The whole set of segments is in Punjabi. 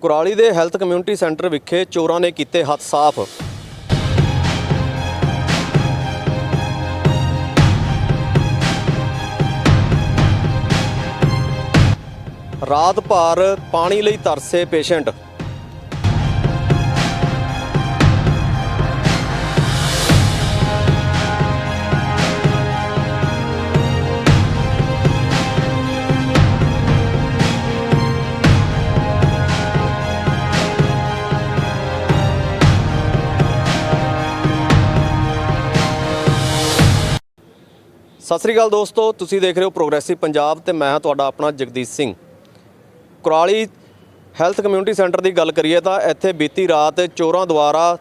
ਕੁਰਾਲੀ ਦੇ ਹੈਲਥ ਕਮਿਊਨਿਟੀ ਸੈਂਟਰ ਵਿਖੇ ਚੋਰਾਂ ਨੇ ਕੀਤੇ ਹੱਥ ਸਾਫ਼। ਰਾਤ ਭਰ ਪਾਣੀ ਲਈ ਤਰਸੇ ਪੇਸ਼ੈਂਟ। ਸਤਿ ਸ੍ਰੀ ਅਕਾਲ ਦੋਸਤੋ, ਤੁਸੀਂ ਦੇਖ ਰਹੇ ਹੋ ਪ੍ਰੋਗਰੈਸਿਵ ਪੰਜਾਬ ਤੇ ਮੈਂ ਹਾਂ ਤੁਹਾਡਾ ਆਪਣਾ Jagdish Singh. Kurali health community centre ਦੀ ਗੱਲ ਕਰੀਏ ਤਾਂ ਇੱਥੇ ਬੀਤੀ ਰਾਤ ਚੋਰਾਂ ਦੁਆਰਾ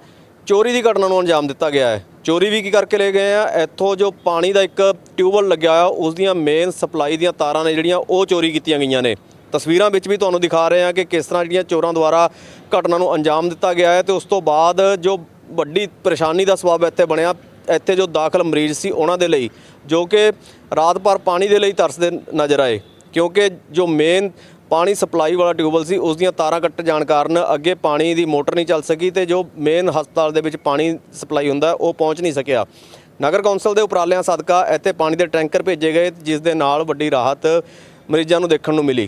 ਚੋਰੀ ਦੀ ਘਟਨਾ ਨੂੰ ਅੰਜਾਮ ਦਿੱਤਾ ਗਿਆ ਹੈ। ਚੋਰੀ ਵੀ ਕੀ ਕਰਕੇ ਲੈ ਗਏ ਆ? ਇੱਥੋਂ ਜੋ ਪਾਣੀ ਦਾ ਇੱਕ ਟਿਊਬਵੈੱਲ ਲੱਗਿਆ ਹੋਇਆ ਉਸ ਦੀਆਂ ਮੇਨ ਸਪਲਾਈ ਦੀਆਂ ਤਾਰਾਂ ਨੇ ਜਿਹੜੀਆਂ, ਉਹ ਚੋਰੀ ਕੀਤੀਆਂ ਗਈਆਂ ਨੇ। ਤਸਵੀਰਾਂ ਵਿੱਚ ਵੀ ਤੁਹਾਨੂੰ ਦਿਖਾ ਰਹੇ ਹਾਂ ਕਿ ਕਿਸ ਤਰ੍ਹਾਂ ਜਿਹੜੀਆਂ ਚੋਰਾਂ ਦੁਆਰਾ ਘਟਨਾ ਨੂੰ ਅੰਜਾਮ ਦਿੱਤਾ ਗਿਆ ਹੈ ਤੇ ਉਸ ਤੋਂ ਬਾਅਦ ਜੋ ਵੱਡੀ ਪਰੇਸ਼ਾਨੀ ਦਾ ਸਬਬ ਇੱਥੇ ਬਣਿਆ, ਇੱਥੇ ਜੋ ਦਾਖਲ ਮਰੀਜ਼ ਸੀ, ਉਹਨਾਂ ਦੇ ਲਈ ਜੋ ਕਿ ਰਾਤ ਭਰ ਪਾਣੀ ਦੇ ਲਈ ਤਰਸਦੇ ਨਜ਼ਰ ਆਏ, ਕਿਉਂਕਿ ਜੋ ਮੇਨ ਪਾਣੀ ਸਪਲਾਈ ਵਾਲਾ ਟਿਊਬਲ ਸੀ ਉਸ ਦੀਆਂ ਤਾਰਾਂ ਕੱਟ ਜਾਣ ਕਾਰਨ ਅੱਗੇ ਪਾਣੀ ਦੀ ਮੋਟਰ ਨਹੀਂ ਚੱਲ ਸਕੀ ਤੇ ਜੋ ਮੇਨ ਹਸਪਤਾਲ ਦੇ ਵਿੱਚ ਪਾਣੀ ਸਪਲਾਈ ਹੁੰਦਾ, ਉਹ ਪਹੁੰਚ ਨਹੀਂ ਸਕਿਆ। ਨਗਰ ਕੌਂਸਲ ਦੇ ਉਪਰਾਲਿਆਂ ਸਦਕਾ ਇੱਥੇ ਪਾਣੀ ਦੇ ਟੈਂਕਰ ਭੇਜੇ ਗਏ, ਜਿਸ ਦੇ ਨਾਲ ਵੱਡੀ ਰਾਹਤ ਮਰੀਜ਼ਾਂ ਨੂੰ ਦੇਖਣ ਨੂੰ ਮਿਲੀ।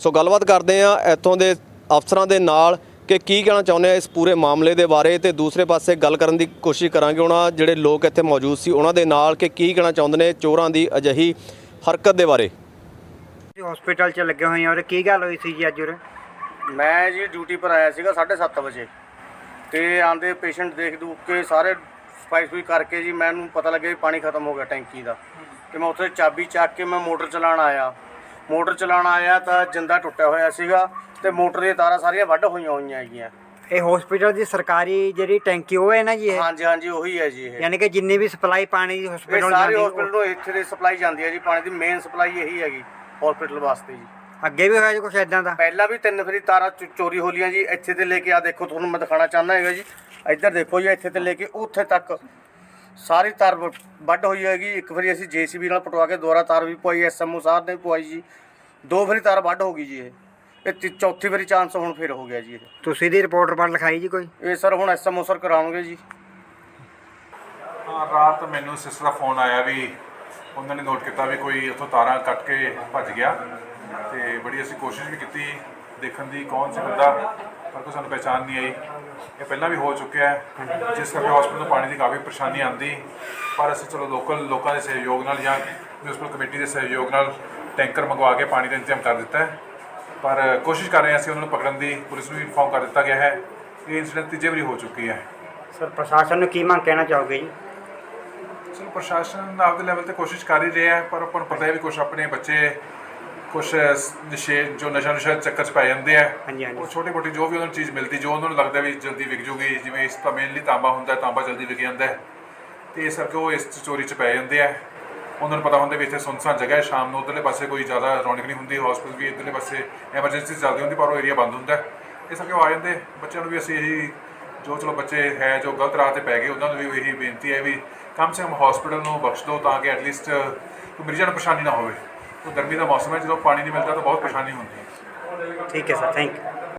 ਸੋ ਗੱਲਬਾਤ ਕਰਦੇ ਆ ਇੱਥੋਂ ਦੇ ਅਫਸਰਾਂ ਦੇ ਨਾਲ ਕਿ ਕੀ ਕਹਿਣਾ ਚਾਹੁੰਦੇ ਆ ਇਸ ਪੂਰੇ ਮਾਮਲੇ ਦੇ ਬਾਰੇ ਤੇ ਦੂਸਰੇ ਪਾਸੇ ਗੱਲ ਕਰਨ ਦੀ ਕੋਸ਼ਿਸ਼ ਕਰਾਂਗੇ ਉਹਨਾਂ ਜਿਹੜੇ ਲੋਕ ਇੱਥੇ ਮੌਜੂਦ ਸੀ ਉਹਨਾਂ ਦੇ ਨਾਲ ਕਿ ਕੀ ਕਹਿਣਾ ਚਾਹੁੰਦੇ ਨੇ ਚੋਰਾਂ ਦੀ ਅਜਿਹੀ ਹਰਕਤ ਦੇ ਬਾਰੇ। ਹਸਪੀਟਲ 'ਚ ਲੱਗੇ ਹੋਏ ਆ ਔਰ ਕੀ ਗੱਲ ਹੋਈ ਸੀ ਜੀ ਅੱਜ ਉਰੇ? ਮੈਂ ਜੀ ਡਿਊਟੀ ਪਰ ਆਇਆ ਸੀਗਾ 7:30 ਵਜੇ ਤੇ ਆਂਦੇ ਪੇਸ਼ੈਂਟ ਦੇਖ ਦੂ ਕੇ ਸਾਰੇ ਸਫ਼ਾਈ ਸੁਈ ਕਰਕੇ ਜੀ ਮੈਨੂੰ ਪਤਾ ਲੱਗਿਆ ਵੀ ਪਾਣੀ ਖਤਮ ਹੋ ਗਿਆ ਟੈਂਕੀ ਦਾ ਤੇ ਮੈਂ ਉੱਥੇ ਚਾਬੀ ਚੱਕ ਕੇ ਮੈਂ ਮੋਟਰ ਚਲਾਉਣ ਆਇਆ। ਮੋਟਰ ਚਲਾਉਣ ਆਇਆ ਤਾਂ ਜਿੰਦਾ ਟੁੱਟਿਆ ਹੋਇਆ ਸੀਗਾ ਤੇ ਮੋਟਰ ਦੀਆਂ ਤਾਰਾਂ ਸਾਰੀਆਂ ਵੱਢ ਹੋਈਆਂ ਹੋਈਆਂ ਹੈਗੀਆਂ। ਇਹ ਹਸਪੀਟਲ ਦੀ ਸਰਕਾਰੀ ਜਿਹੜੀ ਟੈਂਕੀ ਉਹ ਹੈ ਨਾ ਜੀ ਇਹ? ਹਾਂਜੀ ਹਾਂਜੀ ਉਹੀ ਹੈ ਜੀ ਇਹ। ਯਾਨੀ ਕਿ ਜਿੰਨੀ ਵੀ ਸਪਲਾਈ ਪਾਣੀ ਦੀ ਇਹ ਹਸਪੀਟਲ ਨੂੰ ਸਾਰੇ ਜਾਂਦੀ ਹਸਪੀਟਲ ਨੂੰ ਇੱਥੇ ਦੀ ਸਪਲਾਈ ਜਾਂਦੀ ਹੈ ਜੀ ਪਾਣੀ ਦੀ ਮੇਨ ਸਪਲਾਈ ਇਹੀ ਹੈਗੀ ਹਸਪੀਟਲ ਵਾਸਤੇ ਜੀ। ਅੱਗੇ ਵੀ ਹੋਇਆ ਜੀ ਕੁਛ ਇਦਾਂ ਦਾ? ਪਹਿਲਾਂ ਵੀ ਤਿੰਨ ਵਾਰੀ ਤਾਰਾਂ ਚੋ- ਚੋਰੀ ਹੋ ਲੀਆਂ ਜੀ ਇੱਥੇ ਤੇ ਲੈ ਕੇ ਆ ਦੇਖੋ ਤੁਹਾਨੂੰ ਮੈਂ ਦਿਖਾਣਾ ਚਾਹੁੰਦਾ ਹੈਗਾ ਜੀ। ਇੱਧਰ ਦੇਖੋ ਜੀ ਇੱਥੇ ਤੇ ਲੈ ਕੇ ਉੱਥੇ ਤੱਕ ਸਾਰੀ ਤਾਰ ਵੱਢ ਹੋਈ ਹੈਗੀ। ਇੱਕ ਵਾਰੀ ਅਸੀਂ ਜੀਸੀਬੀ ਨਾਲ ਪਟਵਾ ਕੇ ਦੁਬਾਰਾ ਤਾਰ ਵੀ ਪਵਾਈ ਐਸਐਮਓ ਸਾਹਿਬ ਨੇ ਪਵਾਈ ਜੀ। ਦੋ ਵਾਰੀ ਤਾਰ ਵੱਢ ਹੋ ਗਈ ਜੀ ਇਹ। ਇਹ ਤੀ- ਚੌਥੀ ਵਾਰੀ ਚਾਂਸ ਹੁਣ ਫਿਰ ਹੋ ਗਿਆ ਜੀ ਇਹ। ਤੁਸੀਂ ਦੀ ਰਿਪੋਰਟ ਰਿਪਾਰਟ ਲਿਖਾਈ ਜੀ ਕੋਈ? ਇਹ ਸਰ ਹੁਣ ਐਸਐਮਓ ਸਰ ਕਰਾਉਣਗੇ ਜੀ। ਹਾਂ ਰਾਤ ਮੈਨੂੰ ਸਿਸਟਰ ਦਾ ਫੋਨ ਆਇਆ ਵੀ ਉਹਨਾਂ ਨੇ ਨੋਟ ਕੀਤਾ ਵੀ ਕੋਈ ਉੱਥੋਂ ਤਾਰਾਂ ਕੱਟ ਕੇ ਭੱਜ ਗਿਆ। ਤੇ ਬੜੀ ਅਸੀਂ ਕੋਸ਼ਿਸ਼ ਵੀ ਕੀਤੀ ਦੇਖਣ ਦੀ ਕੌਣ ਸੀ ਬੰਦਾ। ਪਰ ਕੋਈ ਸਾਨੂੰ ਪਹਿਚਾਨ ਨਹੀਂ ਆਈ। ਇਹ ਪਹਿਲਾਂ ਵੀ ਹੋ ਚੁੱਕਿਆ ਹੈ ਜਿਸ ਕਰਕੇ ਹਸਪੀਟਲ ਨੂੰ ਪਾਣੀ ਦੀ ਕਾਫੀ ਪਰੇਸ਼ਾਨੀ ਆਉਂਦੀ। ਪਰ ਅਸੀਂ ਚਲੋ ਲੋਕਲ ਲੋਕਾਂ ਦੇ ਸਹਿਯੋਗ ਨਾਲ ਜਾਂ ਮਿਊਨਿਸਪਲ ਕਮੇਟੀ ਦੇ ਸਹਿਯੋਗ ਨਾਲ ਟੈਂਕਰ ਮੰਗਵਾ ਕੇ ਪਾਣੀ ਦਾ ਇੰਤਜ਼ਾਮ ਕਰ ਦਿੱਤਾ ਹੈ। ਪਰ ਕੋਸ਼ਿਸ਼ ਕਰ ਰਹੇ ਹਾਂ ਅਸੀਂ ਉਹਨਾਂ ਨੂੰ ਪਕੜਨ ਦੀ ਪੁਲਿਸ ਨੂੰ ਇਨਫੋਰਮ ਕਰ ਦਿੱਤਾ ਗਿਆ ਹੈ ਇਹ ਇਨਸੀਡੈਂਟ ਤੀਜੇ ਵਾਰੀ ਹੋ ਚੁੱਕੀ ਹੈ। ਸਰ ਪ੍ਰਸ਼ਾਸਨ ਨੂੰ ਕੀ ਮੰਗ ਕਹਿਣਾ ਚਾਹੋਗੇ ਜੀ? ਚਲੋ ਪ੍ਰਸ਼ਾਸਨ ਆਪਦੇ ਲੈਵਲ ਤੇ ਕੋਸ਼ਿਸ਼ ਕਰ ਹੀ ਰਿਹਾ ਹੈ ਪਰ ਆਪਾਂ ਨੂੰ ਪਤਾ ਹੈ ਵੀ ਕੁਝ ਆਪਣੇ ਬੱਚੇ ਕੁਝ ਨਸ਼ੇ ਜੋ ਨਸ਼ਾ ਨੁਸ਼ਾ ਚੱਕਰ ਚ ਪੈ ਜਾਂਦੇ ਆ ਹਾਂਜੀ, ਹਾਂਜੀ। ਉਹ ਛੋਟੀ ਮੋਟੀ ਜੋ ਵੀ ਉਹਨਾਂ ਨੂੰ ਚੀਜ਼ ਮਿਲਦੀ ਜੋ ਉਹਨਾਂ ਨੂੰ ਲੱਗਦਾ ਵੀ ਜਲਦੀ ਵਿਕ ਜੂਗੀ ਜਿਵੇਂ ਇਸ ਤਾਂ ਮੇਨਲੀ ਤਾਂਬਾ ਹੁੰਦਾ ਤਾਂਬਾ ਜਲਦੀ ਵਿਕ ਜਾਂਦਾ ਹੈ ਤੇ ਇਸ ਕਰਕੇ ਉਹ ਇਸ ਚੋਰੀ ਚ ਪੈ ਜਾਂਦੇ ਆ ਉਹਨਾਂ ਨੂੰ ਪਤਾ ਹੁੰਦਾ ਵੀ ਇੱਥੇ ਸੁਨਸਾਨ ਜਗ੍ਹਾ ਹੈ ਸ਼ਾਮ ਨੂੰ ਉਧਰਲੇ ਪਾਸੇ ਕੋਈ ਜ਼ਿਆਦਾ ਰੌਣਕ ਨਹੀਂ ਹੁੰਦੀ ਹਸਪੀਟਲ ਵੀ ਇਧਰਲੇ ਪਾਸੇ ਐਮਰਜੈਂਸੀ ਚੱਲਦੀ ਹੁੰਦੀ ਪਰ ਉਹ ਏਰੀਆ ਬੰਦ ਹੁੰਦਾ। ਇਸ ਕਰਕੇ ਉਹ ਆ ਜਾਂਦੇ ਬੱਚਿਆਂ ਨੂੰ ਵੀ ਅਸੀਂ ਇਹੀ ਜੋ ਚਲੋ ਬੱਚੇ ਹੈ ਜੋ ਗਲਤ ਰਾਹ ਤੇ ਪੈ ਗਏ ਉਹਨਾਂ ਨੂੰ ਵੀ ਇਹੀ ਬੇਨਤੀ ਹੈ ਵੀ ਕਮ ਸੇ ਕਮ ਹਸਪੀਟਲ ਨੂੰ ਬਖਸ਼ ਦਿਓ ਤਾਂ ਕਿ ਐਟਲੀਸਟ ਕੋਈ ਮਰੀਜ਼ਾਂ ਨੂੰ ਪਰੇਸ਼ਾਨੀ ਨਾ ਹੋਵੇ ਗਰਮੀ ਦਾ ਮੌਸਮ ਹੈ, ਜਦੋਂ ਪਾਣੀ ਨਹੀਂ ਮਿਲਦਾ ਤਾਂ ਬਹੁਤ ਪਰੇਸ਼ਾਨੀ ਹੁੰਦੀ ਹੈ। ਠੀਕ ਹੈ ਸਰ ਥੈਂਕ ਯੂ